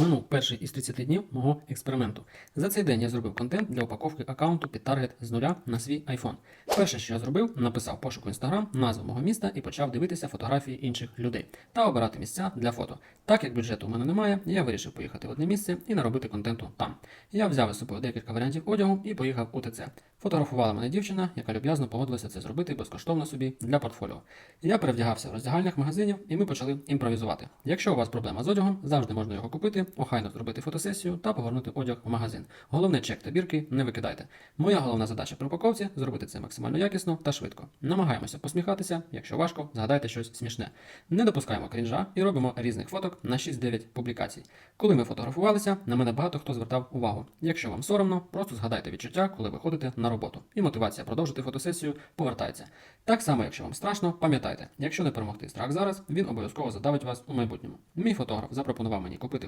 Минув перший із 30 днів мого експерименту. За цей день я зробив контент для упаковки аккаунту під таргет з нуля на свій iPhone. Перше, що я зробив, написав пошуку Instagram, назву мого міста і почав дивитися фотографії інших людей та обирати місця для фото. Так як бюджету у мене немає, я вирішив поїхати в одне місце і наробити контенту там. Я взяв із собою декілька варіантів одягу і поїхав у ТЦ. Фотографувала мене дівчина, яка люб'язно погодилася це зробити безкоштовно собі для портфоліо. Я перевдягався в роздягальнях магазинів, і ми почали імпровізувати. Якщо у вас проблема з одягом, завжди можна його купити, охайно зробити фотосесію та повернути одяг в магазин. Головне чек та бірки не викидайте. Моя головна задача при упаковці зробити це максимально якісно та швидко. Намагаємося посміхатися, якщо важко, згадайте щось смішне. Не допускаємо крінжа і робимо різних фоток на 6-9 публікацій. Коли ми фотографувалися, на мене багато хто звертав увагу. Якщо вам соромно, просто згадайте відчуття, коли ви ходите на роботу. І мотивація продовжити фотосесію повертається. Так само, якщо вам страшно, пам'ятайте, якщо не перемогти страх зараз, він обов'язково задавить вас у майбутньому. Мій фотограф запропонував мені купити